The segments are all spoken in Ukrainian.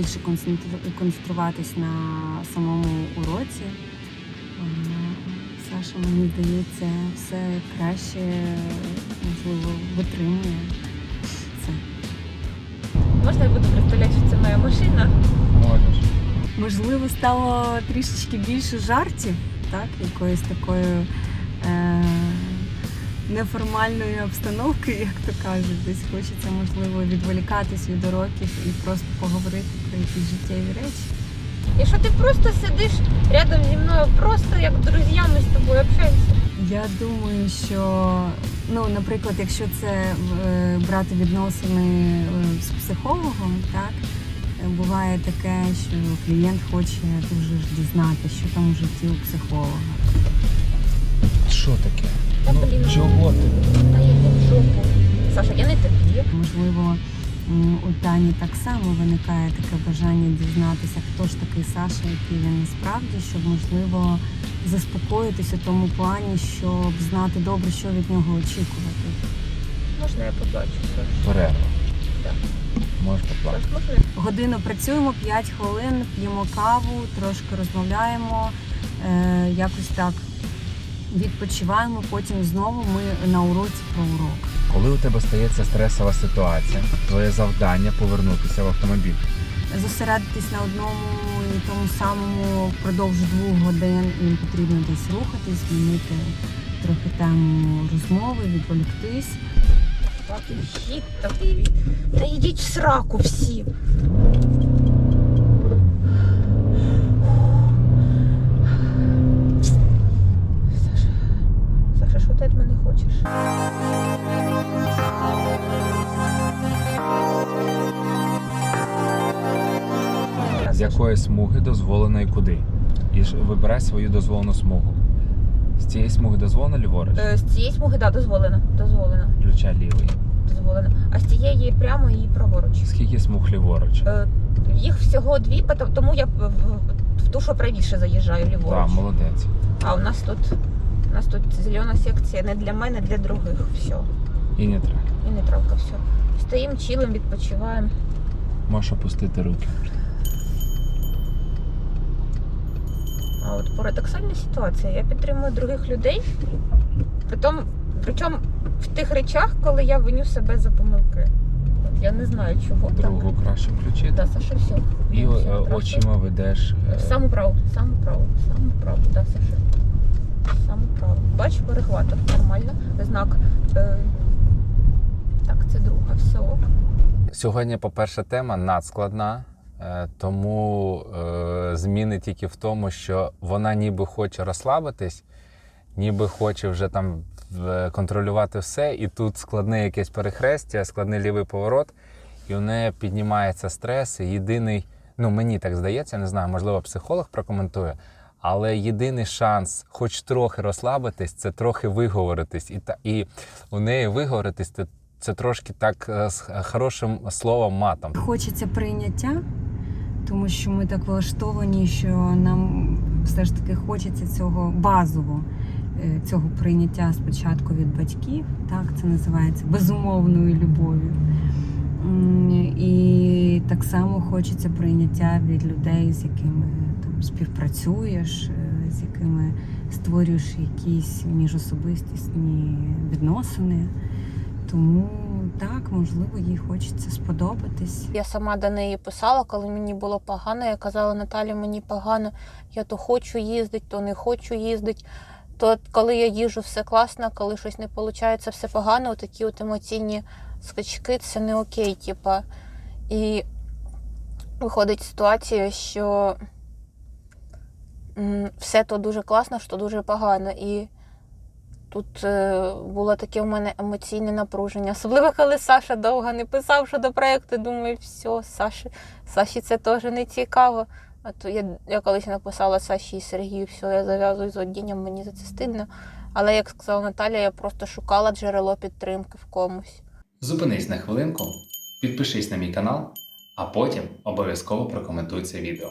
більше концентру- концентруватись на самому уроці. Саша, мені здається, все краще, можливо, витримує це. Можна я буду представляти, що це моя машина? Можеш. Можливо, стало трішечки більше жартів, так, якоїсь такої е, неформальної обстановки, як то кажуть. Десь хочеться, можливо, відволікатись від уроків і просто поговорити про якісь життєві речі. Якщо ти просто сидиш рядом зі мною, просто як друзі, ми з тобою общаємося. Я думаю, що ну, наприклад, якщо це е, брати відносини е, з психологом, так е, буває таке, що клієнт хоче дуже ж дізнати, що там в житті у психолога. Що таке? Та, ну, блін, чого ти? Та я в жопу. Саша, я не тобі. Можливо, у Тані так само виникає таке бажання дізнатися, хто ж такий Саша, який він насправді, щоб можливо заспокоїтися в тому плані, щоб знати добре, що від нього очікувати. Можна я поплачу, Саш? Перерва. Так. Можеш поплакати. Годину працюємо, 5 хвилин, п'ємо каву, трошки розмовляємо, е, якось так відпочиваємо. Потім знову ми на уроці про урок. Коли у тебе стається стресова ситуація, твоє завдання повернутися в автомобіль. Зосередитись на одному і тому самому впродовж двох годин їм потрібно десь рухатись, змінити трохи тему розмови, відволіктись. Та Та йдіть в сраку всі. Хочеш? З якої смуги дозволено і куди. І ж вибирай свою дозволену смугу. З цієї смуги дозволено ліворуч? Е, З цієї смуги, так, дозволено. Дозволено. Включай лівий. Дозволено. А з цієї прямо і праворуч. Скільки смуг ліворуч? Е, Їх всього дві, тому я в, в- ту, що правіше заїжджаю ліворуч. Так, молодець. А у нас тут у нас тут зелена секція не для мене, для других. Все. І не треба. І нейтралка, все. Стоїмо, чилим, відпочиваємо. Можеш опустити руки. А от парадоксальна ситуація. Я підтримую других людей. Притом, причому в тих речах, коли я виню себе за помилки. От я не знаю чого. Другу краще включити. Да, Саша, все. І Ну, е, все, очима ведеш. е, саму праву, саму праву, саму праву, да, Саша. В саму праву. Бач, перехваток, нормально. Знак. Е... Так, це друга, все. Сьогодні, по-перше, тема надскладна, е, тому е, зміни тільки в тому, що вона ніби хоче розслабитись, ніби хоче вже там контролювати все, і тут складне якесь перехрестя, складний лівий поворот, і у неї піднімається стрес. І єдиний, ну мені так здається, не знаю, можливо, психолог прокоментує. Але єдиний шанс, хоч трохи розслабитись, це трохи виговоритись. І, та, і у неї виговоритись це, це трошки так е, з хорошим словом матом. Хочеться прийняття, тому що ми так влаштовані, що нам все ж таки хочеться цього базово, е, цього прийняття спочатку від батьків. Так, це називається безумовною любов'ю. І так само хочеться прийняття від людей, з якими співпрацюєш, е, з якими створюєш якісь міжособистісні відносини. Тому так, можливо, їй хочеться сподобатись. Я сама до неї писала, коли мені було погано. Я казала, Наталі, мені погано, я то хочу їздити, то не хочу їздити. То коли я їжу, все класно, коли щось не виходить, все погано, такі от емоційні скачки, це не окей, типа. І виходить ситуація, що все то дуже класно, що дуже погано. І тут е, було таке в мене емоційне напруження. Особливо, коли Саша довго не писав щодо проєкту, думаю, все, Саші, Саші це теж не цікаво. А то я, я колись написала Саші і Сергію, все, я зав'язую з одінням, мені за це стидно. Але як сказала Наталя, я просто шукала джерело підтримки в комусь. Зупинись на хвилинку, підпишись на мій канал, а потім обов'язково прокоментуй це відео.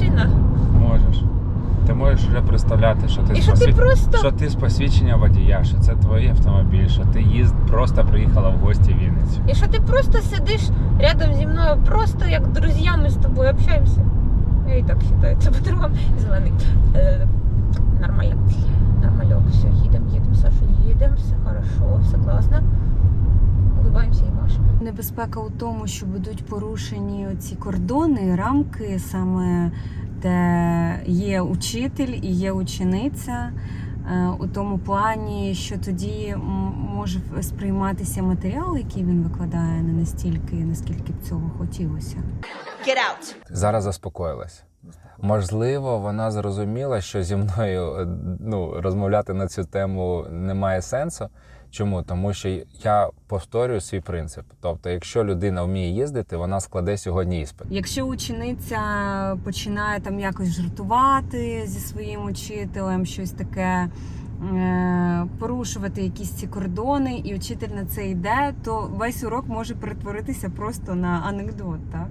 Можна я буду представляти, що це моя машина? Можеш. Ти можеш вже представляти, що ти, І що ти посвід- просто що ти з посвідчення водія, що це твій автомобіль, що ти їзд просто приїхала в гості в Вінницю. І що ти просто сидиш рядом зі мною, просто як друзьями з тобою общаємося. Я і так вважаю, це по-другому зелений. Е, нормально. Нормальок, все, їдемо, їдемо, Саша, їдемо, все хорошо, все класно. Улибаємося і машемо. Небезпека у тому, що будуть порушені ці кордони, рамки, саме де є учитель і є учениця. е, У тому плані, що тоді може сприйматися матеріал, який він викладає, не настільки, наскільки б цього хотілося. Зараз заспокоїлась. Можливо, вона зрозуміла, що зі мною е, ну, розмовляти на цю тему немає сенсу. Чому? Тому що я повторюю свій принцип. Тобто, якщо людина вміє їздити, вона складе сьогодні іспит. Якщо учениця починає там якось жартувати зі своїм учителем, щось таке е, порушувати якісь ці кордони, і учитель на це йде, то весь урок може перетворитися просто на анекдот, так?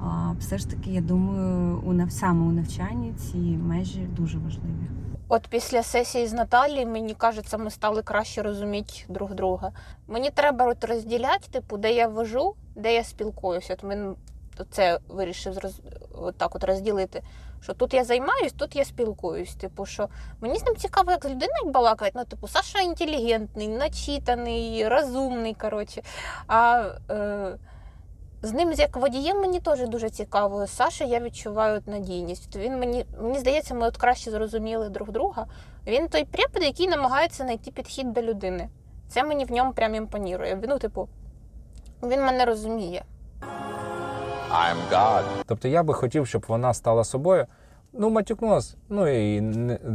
А все ж таки, я думаю, у саме у навчанні ці межі дуже важливі. От після сесії з Наталією, мені кажеться, ми стали краще розуміти друг друга. Мені треба от розділяти, типу, де я вожу, де я спілкуюся. От він це вирішив зроз... от так от розділити. Що тут я займаюсь, тут я спілкуюсь. Типу, що мені з ним цікаво, як з людиною балакати. Ну, типу, Саша інтелігентний, начитаний, розумний. коротше. А е, з ним, як водієм, мені теж дуже цікаво. Саша, я відчуваю надійність. Він мені, мені здається, ми от краще зрозуміли друг друга. Він той препод, який намагається знайти підхід до людини. Це мені в ньому прям імпонірує. Він, Ну, типу, він мене розуміє. Тобто я би хотів, щоб вона стала собою. Ну, матюкнулась. Ну і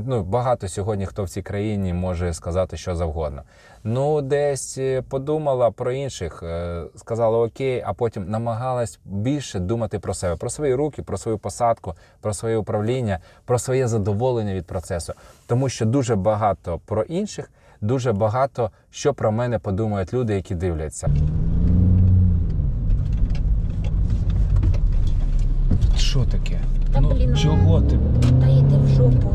ну, багато сьогодні хто в цій країні може сказати що завгодно. Ну, десь е, подумала про інших, е, сказала окей, а потім намагалась більше думати про себе, про свої руки, про свою посадку, про своє управління, про своє задоволення від процесу. Тому що дуже багато про інших, дуже багато що про мене подумають люди, які дивляться. Що таке? Та, блін, ну. ти? Та йди в жопу.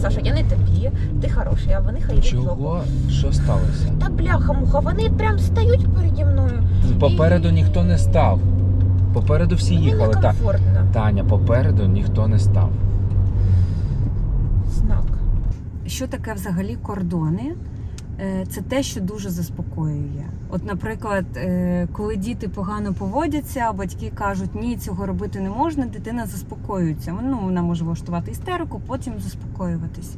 Саша, я не тобі, ти хороший, а вони хай йдуть в жопу. Що сталося? Та бляха-муха, вони прям стають переді мною. Попереду ніхто не став. Попереду всі Мені їхали. Та, некомфортно. Таня, попереду ніхто не став. Знак. Що таке взагалі кордони? Е, Це те, що дуже заспокоює. От, наприклад, е, коли діти погано поводяться, а батьки кажуть, ні, цього робити не можна, дитина заспокоюється. Ну, вона може влаштувати істерику, потім заспокоюватись.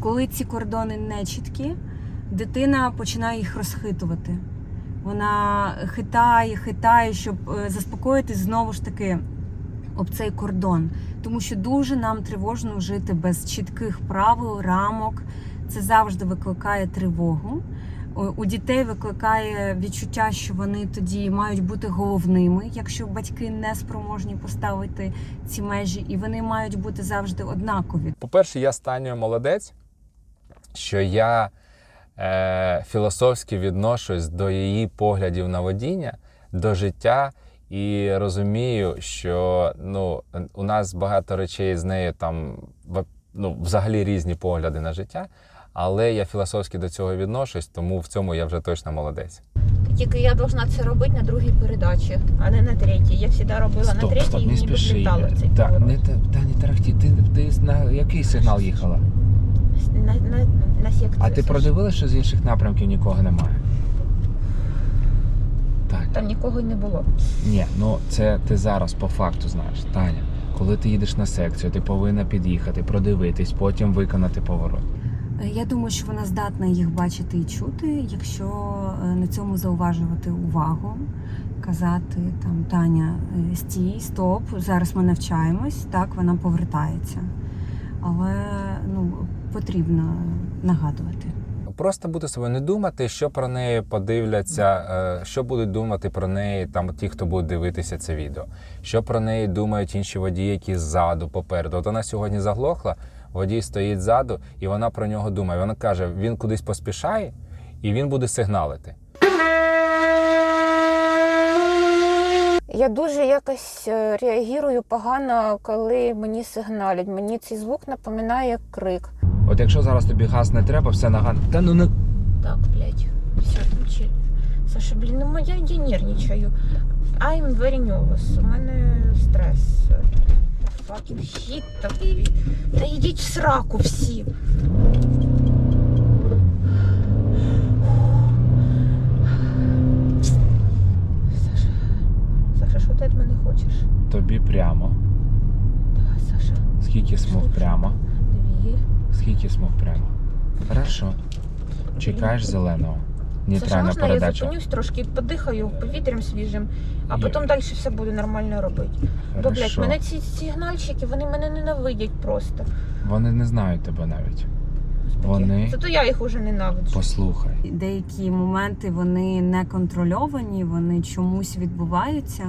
Коли ці кордони не чіткі, дитина починає їх розхитувати. Вона хитає, хитає, щоб е, заспокоїтись знову ж таки об цей кордон. Тому що дуже нам тривожно жити без чітких правил, рамок. Це завжди викликає тривогу. У- дітей викликає відчуття, що вони тоді мають бути головними, якщо батьки не спроможні поставити ці межі, і вони мають бути завжди однакові. По-перше, я станю молодець, що я е, філософськи відношусь до її поглядів на водіння, до життя. І розумію, що ну, у нас багато речей з нею там ну, взагалі різні погляди на життя, але я філософськи до цього відношусь, тому в цьому я вже точно молодець. Тільки я должна це робити на другій передачі, а не на третій. Я завжди робила на третій і мені влітало в цей Та, поворот. не, та, та не тарахті, ти, ти на який сигнал їхала? На, на, на секцію. А ти Саш. продивилася, що з інших напрямків нікого немає? Так. Там нікого й не було. Ні, ну це ти зараз по факту знаєш, Таня. Коли ти їдеш на секцію, ти повинна під'їхати, продивитись, потім виконати поворот. Я думаю, що вона здатна їх бачити і чути, якщо е, на цьому зауважувати увагу, казати там Таня, е, стій, стоп, зараз ми навчаємось, так вона повертається. Але ну, потрібно нагадувати. Просто бути собою, не думати, що про неї подивляться, е, що будуть думати про неї там ті, хто буде дивитися це відео. Що про неї думають інші водії, які ззаду, попереду. От вона сьогодні заглохла, водій стоїть ззаду, і вона про нього думає. Вона каже, він кудись поспішає, і він буде сигналити. Я дуже якось е, реагірую погано, коли мені сигналять. Мені цей звук напоминає як крик. От якщо зараз тобі газ не треба, все нагадує. Та ну не Так, блядь, все там чи. Саша, блін, ну я, я нервничаю. I'm very nervous. У мене стрес. Fucking shit такий. Та йдіть в сраку всі. Саша, Саша, що ти від мене хочеш? тобі прямо. Давай, Саша, Скільки смуг прямо? дві. Скільки смуг прямо? Хорошо. Чекаєш зеленого. Саша, Слушай, можна я зупинюсь трошки, подихаю повітрям свіжим, а Є. потім далі все буде нормально робити. Бо, блядь, Хорошо. мене ці сигнальщики, вони мене ненавидять просто. Вони не знають тебе навіть. Вони Вони- то я їх уже ненавиджу. Послухай. Деякі моменти вони не контрольовані, вони чомусь відбуваються.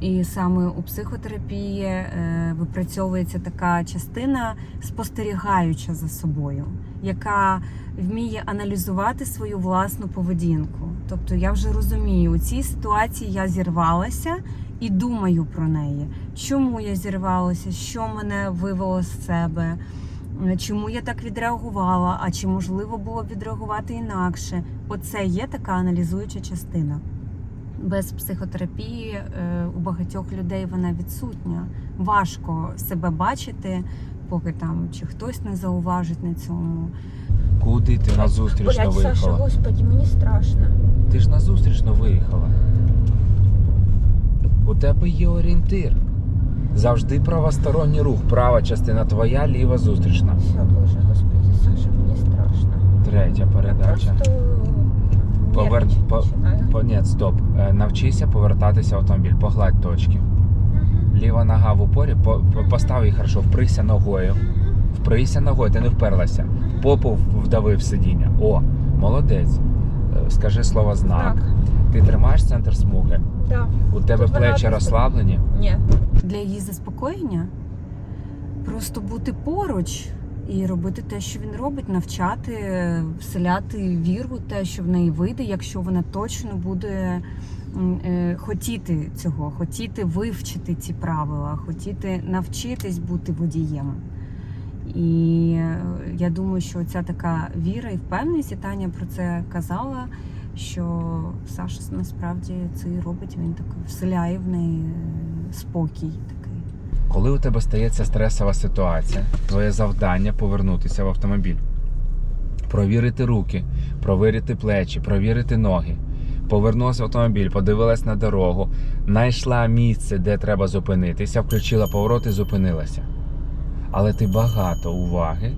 І саме у психотерапії е, випрацьовується така частина спостерігаюча за собою, яка вміє аналізувати свою власну поведінку. Тобто я вже розумію, у цій ситуації я зірвалася і думаю про неї. Чому я зірвалася, що мене вивело з себе, чому я так відреагувала, а чи можливо було відреагувати інакше. Оце є така аналізуюча частина. Без психотерапії е, у багатьох людей вона відсутня. Важко себе бачити, поки там чи хтось не зауважить на цьому. Куди ти на Блядь, Саша, виїхала? господи, мені страшно. Ти ж на зустрічно виїхала. У тебе є орієнтир. Завжди правосторонній рух. Права частина твоя, ліва зустрічна. Все, Боже, господи, Саша, мені страшно. Третя передача. Просто Повер... нервничать По... починаю. По... Ні, стоп. Е, Навчися повертатися в автомобіль, погладь точки. Мгм. Ліва нога в упорі, по... по- постав її хорошо, вприся ногою. Вприся ногою, ти не вперлася. Попу вдавив сидіння. О, молодець. Е, Скажи слово знак. Так, Ти тримаєш центр смуги. да. У тебе Тут плечі просто- розслаблені. Ні. Для її заспокоєння просто бути поруч і робити те, що він робить, навчати, вселяти віру, те, що в неї вийде, якщо вона точно буде е, хотіти цього, хотіти вивчити ці правила, хотіти навчитись бути водієм. І е, я думаю, що ця така віра і впевненість, і Таня про це казала, що Саша насправді це і робить. Він так вселяє в неї спокій. Коли у тебе стається стресова ситуація, твоє завдання повернутися в автомобіль, провірити руки, провірити плечі, провірити ноги. Повернулася в автомобіль, подивилась на дорогу, знайшла місце, де треба зупинитися, включила поворот і зупинилася. Але ти багато уваги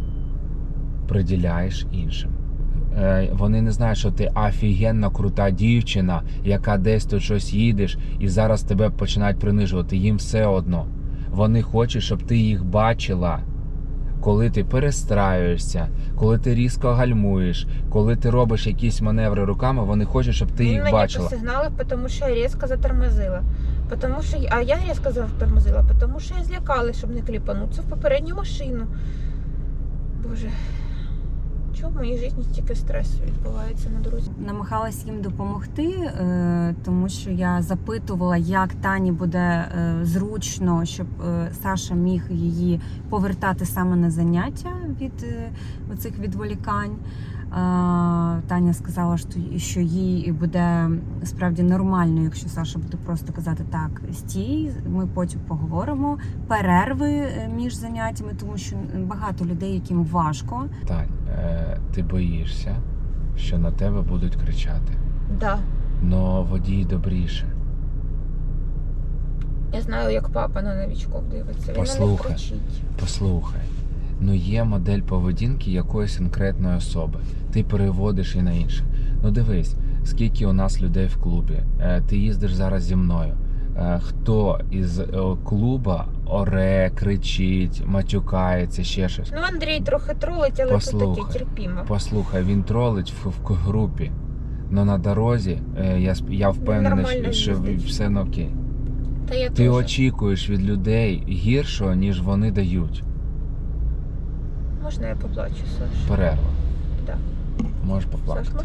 приділяєш іншим. Е, Вони не знають, що ти офігенно крута дівчина, яка десь тут щось їдеш, і зараз тебе починають принижувати. Їм все одно. Вони хочуть, щоб ти їх бачила, коли ти перестраюєшся, коли ти різко гальмуєш, коли ти робиш якісь маневри руками, вони хочуть, щоб ти Він їх мені бачила. посигналив, тому що я різко затормозила. Потому що, а я різко затормозила, тому що я злякалась, щоб не кліпанутися в попередню машину. Боже, в моїй житті стільки стресу відбувається на дорозі? намагалась їм допомогти, е, тому що я запитувала, як Тані буде е, зручно, щоб е, Саша міг її повертати саме на заняття від оцих відволікань. Таня сказала, що- їй буде справді нормально, якщо Саша буде просто казати так, стій, ми потім поговоримо. Перерви між заняттями, тому що багато людей, яким важко. Тань, е, ти боїшся, що на тебе будуть кричати. Да. Но водій добріше. Я знаю, як папа на новічков дивиться. Він на них Послухай. кричить. Послухай, ну є модель поведінки якоїсь конкретної особи. Ти переводиш її на інше. Ну дивись, скільки у нас людей в клубі. Е, Ти їздиш зараз зі мною. Е, Хто із е, клуба оре, кричить, матюкається, ще щось. Ну, Андрій трохи тролить, але це Послухай. таке терпімо. Послухай, він тролить в, в групі. Но на дорозі е, я, я впевнений, нормально що їздить. все не окей. Та я Ти теж. очікуєш від людей гіршого, ніж вони дають. Можна я поплачу, Саш? Перерва. Так. Можеш поплакати. Саш,